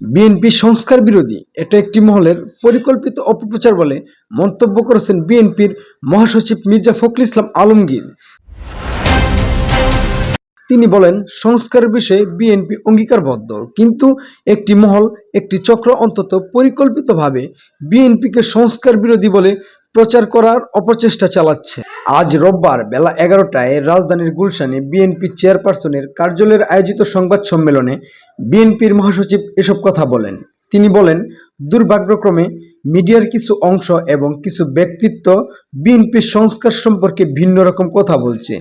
BNP সংস্কার বিরোধী, এটা একটি মহলের পরিকল্পিত অপপ্রচার বলে মন্তব্য করেছেন বিএনপির মহাসচিব মির্জা ফখরুল ইসলাম আলমগীর। তিনি বলেন সংস্কারের বিষয়ে বিএনপি অঙ্গীকারবদ্ধ, কিন্তু একটি মহল, একটি চক্র অন্তত পরিকল্পিতভাবে বিএনপিকে সংস্কার বিরোধী বলে প্রচার করার অপচেষ্টা চালাচ্ছে। আজ রোববার বেলা এগারোটায় রাজধানীর গুলশানে বিএনপি চেয়ারপারসনের কার্যালয়ের আয়োজিত সংবাদ সম্মেলনে বিএনপির মহাসচিব এসব কথা বলেন। তিনি বলেন দুর্ভাগ্যক্রমে মিডিয়ার কিছু অংশ এবং কিছু ব্যক্তিত্ব বিএনপির সংস্কার সম্পর্কে ভিন্ন রকম কথা বলছে,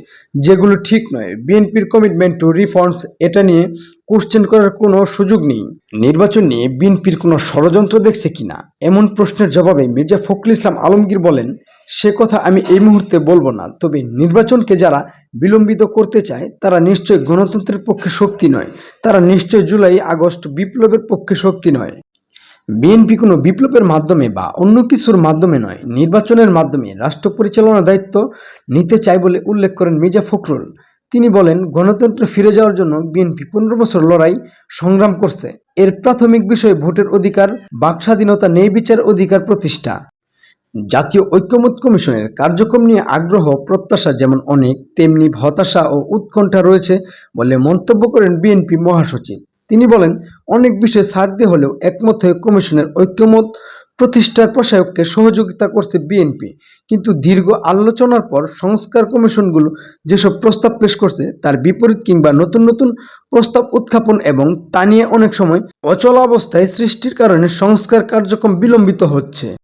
যেগুলো ঠিক নয়। বিএনপির কমিটমেন্ট টু রিফর্মস এটা নিয়ে কোশ্চেন করার কোনো সুযোগ নেই। নির্বাচন নিয়ে বিএনপির কোনো ষড়যন্ত্র দেখছে কিনা এমন প্রশ্নের জবাবে মির্জা ফখরুল ইসলাম আলমগীর বলেন, সে কথা আমি এই মুহূর্তে বলব না। তবে নির্বাচনকে যারা বিলম্বিত করতে চায়, তারা নিশ্চয় গণতন্ত্রের পক্ষে শক্তি নয়। তারা নিশ্চয় জুলাই, আগস্ট বিপ্লবের পক্ষে শক্তি নয়। বিএনপি কোনো বিপ্লবের মাধ্যমে বা অন্য কিছুর মাধ্যমে নয়, নির্বাচনের মাধ্যমে রাষ্ট্র পরিচালনার দায়িত্ব নিতে চায় বলে উল্লেখ করেন মির্জা ফখরুল। তিনি বলেন, গণতন্ত্র ফিরে যাওয়ার জন্য বিএনপি পনেরো বছর লড়াই সংগ্রাম করছে। এর প্রাথমিক বিষয় ভোটের অধিকার, বাক স্বাধীনতা নেই বিচার অধিকার প্রতিষ্ঠা। জাতীয় ঐক্যমত কমিশনের কার্যক্রম নিয়ে আগ্রহ, প্রত্যাশা যেমন অনেক, তেমনি হতাশা ও উৎকণ্ঠা রয়েছে বলে মন্তব্য করেন বিএনপি মহাসচিব। তিনি বলেন, অনেক বিষয়ে ছাড় দিয়ে হলেও একমত হয়ে কমিশনের ঐক্যমত প্রতিষ্ঠার প্রসায়ককে সহযোগিতা করছে বিএনপি। কিন্তু দীর্ঘ আলোচনার পর সংস্কার কমিশনগুলো যেসব প্রস্তাব পেশ করছে, তার বিপরীত কিংবা নতুন নতুন প্রস্তাব উত্থাপন এবং তা নিয়ে অনেক সময় অচলাবস্থায় সৃষ্টির কারণে সংস্কার কার্যক্রম বিলম্বিত হচ্ছে।